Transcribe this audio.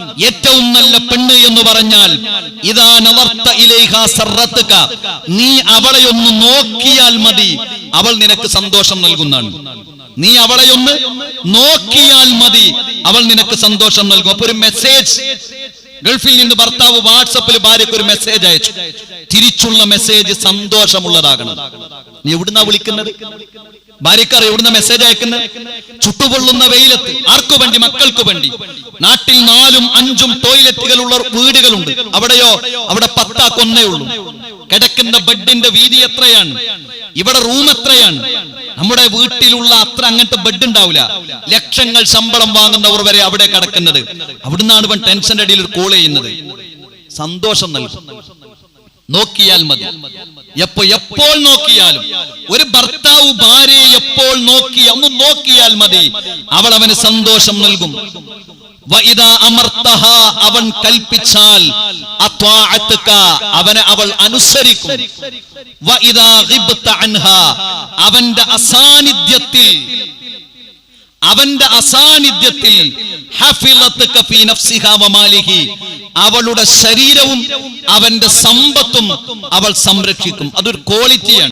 ഏറ്റവും നല്ല പെണ്ണ് എന്ന് പറഞ്ഞാൽ ഇതാ നവർത്ത ഇലേഹ സർറത്തുക. നീ അവളെ ഒന്ന് നോക്കിയാൽ മതി. അവൾ നിനക്ക് സന്തോഷം നൽകുന്നതാണ്. നീ അവളെ ഒന്ന് നോക്കിയാൽ മതി. അവൾ നിനക്ക് സന്തോഷം നൽകും. അപ്പൊ ഒരു മെസ്സേജ്. ഗൾഫിൽ നിന്ന് ഭർത്താവ് വാട്സപ്പിൽ ഭാര്യക്ക് ഒരു മെസ്സേജ് അയച്ചു. തിരിച്ചുള്ള മെസ്സേജ് സന്തോഷമുള്ളതാകണം. നീ എവിടുന്നാ വിളിക്കുന്നത്? ഭാര്യക്കാർ എവിടുന്ന മെസ്സേജ് അയക്കുന്നത്? ചുട്ടുപൊള്ളുന്ന വെയിലത്ത് ആർക്കു വേണ്ടി? മക്കൾക്ക് വേണ്ടി. നാട്ടിൽ നാലും അഞ്ചും ടോയ്ലറ്റുകളുള്ള വീടുകളുണ്ട്. അവിടെയോ? അവിടെ പത്താ കൊന്നേ ഉള്ളൂ. കിടക്കുന്ന ബെഡിന്റെ വീതി എത്രയാണ്? ഇവിടെ റൂം എത്രയാണ്? നമ്മുടെ വീട്ടിലുള്ള അത്ര അങ്ങനത്തെ ബെഡ് ഉണ്ടാവില്ല. ലക്ഷങ്ങൾ ശമ്പളം വാങ്ങുന്നവർ വരെ അവിടെ കിടക്കുന്നത്. അവിടുന്നാണ് ഇവൻ ടെൻഷന്റെ അടിയിൽ ഒരു കോൾ ചെയ്യുന്നത്. സന്തോഷം നൽകും. നോക്കിയാൽ മതി. എപ്പോ എപ്പോൾ നോക്കിയാലും. ഒരു ഭർത്താവ് ഭാര്യയെ എപ്പോൾ നോക്കി ഒന്ന് നോക്കിയാൽ മതി. അവൾ അവന് സന്തോഷം നൽകും. അവൻ കൽപ്പിച്ചാൽ അവനെ അവൾ അനുസരിക്കും. അവന്റെ അസാന്നിധ്യത്തിൽ അവന്റെ അസാന്നിധ്യത്തിൽ അവളുടെ ശരീരവും അവന്റെ സമ്പത്തും അവൾ സംരക്ഷിക്കും. അതൊരു ക്വാളിറ്റിയാണ്